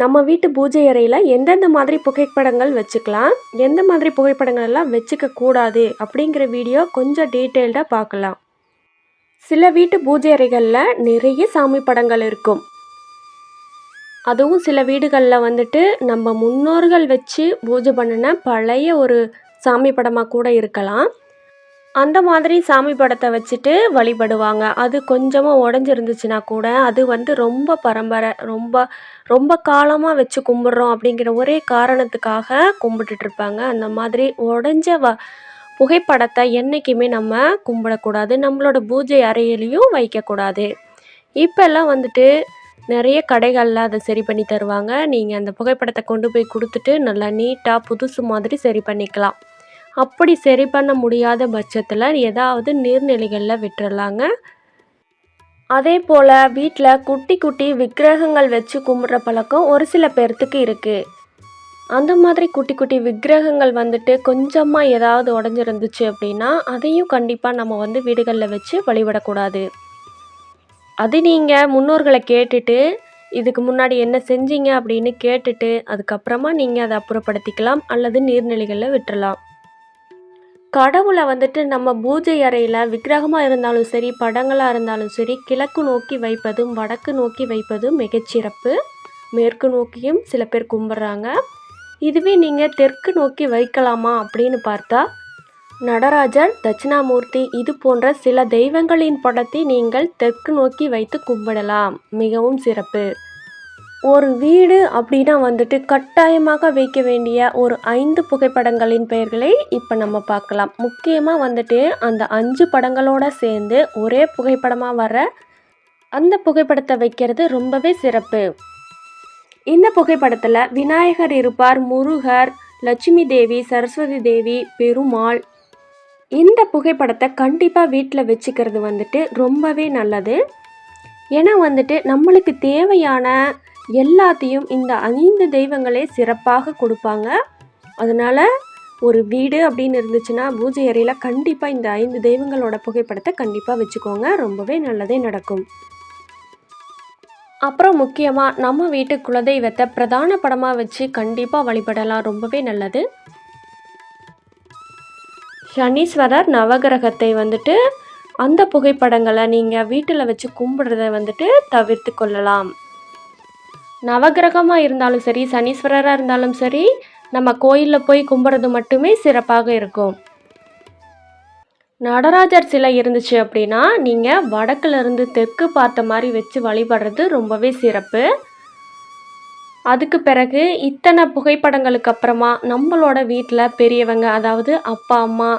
நம்ம வீட்டு பூஜை அறையில் எந்தெந்த மாதிரி புகைப்படங்கள் வச்சுக்கலாம் எந்த மாதிரி புகைப்படங்கள் எல்லாம் வச்சுக்க கூடாது அப்படிங்கிற வீடியோ கொஞ்சம் டீட்டெயில்டாக பார்க்கலாம். சில வீட்டு பூஜை அறைகளில் நிறைய சாமி படங்கள் இருக்கும். அதுவும் சில வீடுகளில் வந்துட்டு நம்ம முன்னோர்கள் வச்சு பூஜை பண்ணின பழைய ஒரு சாமி படமாக கூட இருக்கலாம். அந்த மாதிரி சாமி படத்தை வச்சுட்டு வழிபடுவாங்க. அது கொஞ்சமாக உடஞ்சிருந்துச்சுன்னா கூட அது வந்து ரொம்ப பரம்பரை ரொம்ப ரொம்ப காலமாக வச்சு கும்பிட்றோம் அப்படிங்கிற ஒரே காரணத்துக்காக கும்பிட்டுட்டு இருப்பாங்க. அந்த மாதிரி உடஞ்ச வ புகைப்படத்தை என்றைக்குமே நம்ம கும்பிடக்கூடாது. நம்மளோட பூஜை அறையிலையும் வைக்கக்கூடாது. இப்போல்லாம் வந்துட்டு நிறைய கடைகளில் அதை சரி பண்ணி தருவாங்க. நீங்கள் அந்த புகைப்படத்தை கொண்டு போய் கொடுத்துட்டு நல்லா நீட்டாக புதுசு மாதிரி சரி பண்ணிக்கலாம். அப்படி சரி பண்ண முடியாத பட்சத்தில் ஏதாவது நீர்நிலைகளில் விட்டுறலாங்க. அதே போல் வீட்டில் குட்டி குட்டி விக்கிரகங்கள் வச்சு கும்பிட்ற பழக்கம் ஒரு சில பேர்த்துக்கு இருக்குது அந்த மாதிரி குட்டி குட்டி விக்கிரகங்கள் வந்துட்டு கொஞ்சமாக ஏதாவது உடஞ்சிருந்துச்சு அப்படின்னா அதையும் கண்டிப்பாக நம்ம வந்து வீடுகளில் வச்சு வழிபடக்கூடாது. அது நீங்கள் முன்னோர்களை கேட்டுட்டு இதுக்கு முன்னாடி என்ன செஞ்சீங்க? அப்படின்னு கேட்டுட்டு அதுக்கப்புறமா நீங்கள் அதை அப்புறப்படுத்திக்கலாம் அல்லது நீர்நிலைகளில் விட்டுறலாம். கடவுளை வந்துட்டு நம்ம பூஜை அறையில் விக்கிரகமாக இருந்தாலும் சரி படங்களாக இருந்தாலும் சரி கிழக்கு நோக்கி வைப்பதும் வடக்கு நோக்கி வைப்பதும் மிகச்சிறப்பு. மேற்கு நோக்கியும் சில பேர் கும்பிட்றாங்க. இதுவே நீங்கள் தெற்கு நோக்கி வைக்கலாமா அப்படின்னு பார்த்தா நடராஜர் தட்சிணாமூர்த்தி இது போன்ற சில தெய்வங்களின் படத்தை நீங்கள் தெற்கு நோக்கி வைத்து கும்பிடலாம். மிகவும் சிறப்பு. ஒரு வீடு அப்படின்னா வந்துட்டு கட்டாயமாக வைக்க வேண்டிய ஒரு ஐந்து புகைப்படங்களின் பெயர்களை இப்போ நம்ம பார்க்கலாம். முக்கியமாக வந்துட்டு அந்த அஞ்சு படங்களோட சேர்ந்து ஒரே புகைப்படமாக வர அந்த புகைப்படத்தை வைக்கிறது ரொம்பவே சிறப்பு. இந்த புகைப்படத்தில் விநாயகர் இருப்பார் முருகர் லட்சுமி தேவி சரஸ்வதி தேவி பெருமாள். இந்த புகைப்படத்தை கண்டிப்பாக வீட்டில் வச்சுக்கிறது வந்துட்டு ரொம்பவே நல்லது. ஏன்னா வந்துட்டு நம்மளுக்கு தேவையான எல்லாத்தையும் இந்த ஐந்து தெய்வங்களே சிறப்பாக கொடுப்பாங்க. அதனால் ஒரு வீடு அப்படின்னு இருந்துச்சுன்னா பூஜை அறையில் கண்டிப்பாக இந்த ஐந்து தெய்வங்களோட புகைப்படத்தை கண்டிப்பாக வச்சுக்கோங்க. ரொம்பவே நல்லதே நடக்கும். அப்புறம் முக்கியமாக நம்ம வீட்டு குலதெய்வத்தை பிரதான படமாக வச்சு கண்டிப்பாக வழிபடலாம். ரொம்பவே நல்லது. சனீஸ்வரர் நவகிரகத்தை வந்துட்டு அந்த புகைப்படங்களை நீங்கள் வீட்டில் வச்சு கும்பிடுறத வந்துட்டு தவிர்த்து கொள்ளலாம். நவகிரகமாக இருந்தாலும் சரி சனீஸ்வரராக இருந்தாலும் சரி நம்ம கோயிலில் போய் கும்பிட்றது மட்டுமே சிறப்பாக இருக்கும். நடராஜர் சிலை இருந்துச்சு அப்படின்னா நீங்கள் வடக்குலேருந்து தெற்கு பார்த்த மாதிரி வச்சு வழிபடுறது ரொம்பவே சிறப்பு. அதுக்கு பிறகு இத்தனை புகைப்படங்களுக்கு அப்புறமா நம்மளோட வீட்டில் பெரியவங்க அதாவது அப்பா அம்மா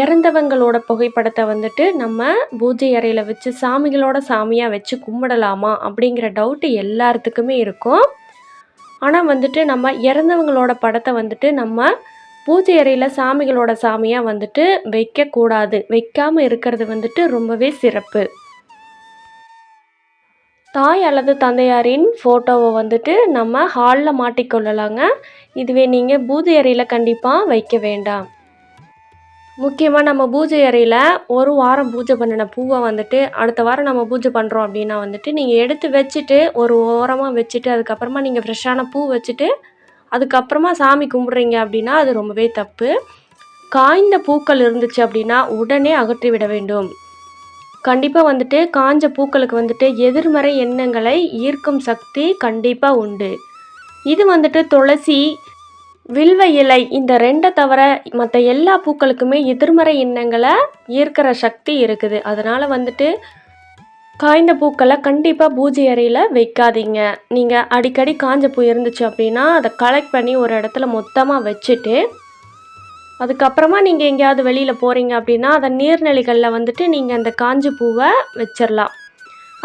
இறந்தவங்களோட புகைப்படத்தை வந்துட்டு நம்ம பூஜை அறையில் வச்சு சாமிகளோட சாமியாக வச்சு கும்பிடலாமா அப்படிங்கிற டவுட்டு எல்லாத்துக்குமே இருக்கும். ஆனால் வந்துட்டு நம்ம இறந்தவங்களோட படத்தை வந்துட்டு நம்ம பூஜை அறையில் சாமிகளோட சாமியாக வந்துட்டு வைக்கக்கூடாது. வைக்காமல் இருக்கிறது வந்துட்டு ரொம்பவே சிறப்பு. தாய் அல்லது தந்தையாரின் ஃபோட்டோவை வந்துட்டு நம்ம ஹாலில் மாட்டிக்கொள்ளலாங்க. இதுவே நீங்கள் பூஜை அறையில் கண்டிப்பாக வைக்க வேண்டாம். முக்கியமாக நம்ம பூஜை அறையில் ஒரு வாரம் பூஜை பண்ணின பூவை வந்துட்டு அடுத்த வாரம் நம்ம பூஜை பண்ணுறோம் அப்படின்னா வந்துட்டு நீங்கள் எடுத்து வச்சுட்டு ஒரு ஓரமாக வச்சுட்டு அதுக்கப்புறமா நீங்கள் ஃப்ரெஷ்ஷான பூ வச்சுட்டு அதுக்கப்புறமா சாமி கும்பிட்றீங்க அப்படின்னா அது ரொம்பவே தப்பு. காய்ந்த பூக்கள் இருந்துச்சு அப்படின்னா உடனே அகற்றி விட வேண்டும். கண்டிப்பாக வந்துட்டு காஞ்ச பூக்களுக்கு வந்துட்டு எதிர்மறை எண்ணங்களை ஈர்க்கும் சக்தி கண்டிப்பாக உண்டு. இது வந்துட்டு துளசி வில்வ இலை இந்த ரெண்டை தவிர மற்ற எல்லா பூக்களுக்குமே எதிர்மறை எண்ணங்களை ஈர்க்கிற சக்தி இருக்குது. அதனால் வந்துட்டு காய்ந்த பூக்களை கண்டிப்பாக பூஜை அறையில் வைக்காதீங்க. நீங்கள் அடிக்கடி காஞ்ச பூ இருந்துச்சு அப்படின்னா அதை கலெக்ட் பண்ணி ஒரு இடத்துல மொத்தமாக வச்சுட்டு அதுக்கப்புறமா நீங்கள் எங்கேயாவது வெளியில் போகிறீங்க அப்படின்னா அதை நீர்நிலைகளில் வந்துட்டு நீங்கள் அந்த காஞ்ச பூவை வச்சிடலாம்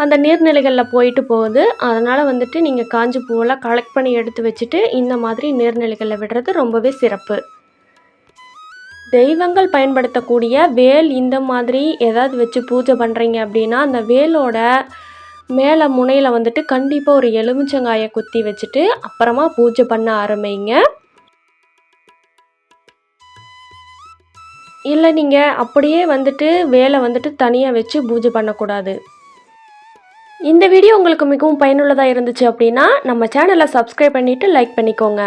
அந்த நீர்நிலைகளில் போயிட்டு போகுது. அதனால் வந்துட்டு நீங்கள் காஞ்ச பூவெல்லாம் கலெக்ட் பண்ணி எடுத்து வச்சுட்டு இந்த மாதிரி நீர்நிலைகளில் விடுறது ரொம்பவே சிறப்பு. தெய்வங்கள் பயன்படுத்தக்கூடிய வேல் இந்த மாதிரி ஏதாவது வச்சு பூஜை பண்ணுறீங்க அப்படின்னா அந்த வேலோட மேலே முனையில் வந்துட்டு கண்டிப்பாக ஒரு எலுமிச்சங்காயை குத்தி வச்சுட்டு அப்புறமா பூஜை பண்ண ஆரம்பிங்க. இல்லை நீங்கள் அப்படியே வந்துட்டு வேலை வந்துட்டு தனியாக வச்சு பூஜை பண்ணக்கூடாது. இந்த வீடியோ உங்களுக்கு மிகவும் பயனுள்ளதாக இருந்துச்சு அப்படின்னா நம்ம சேனலை சப்ஸ்கிரைப் பண்ணிவிட்டு லைக் பண்ணிக்கோங்க.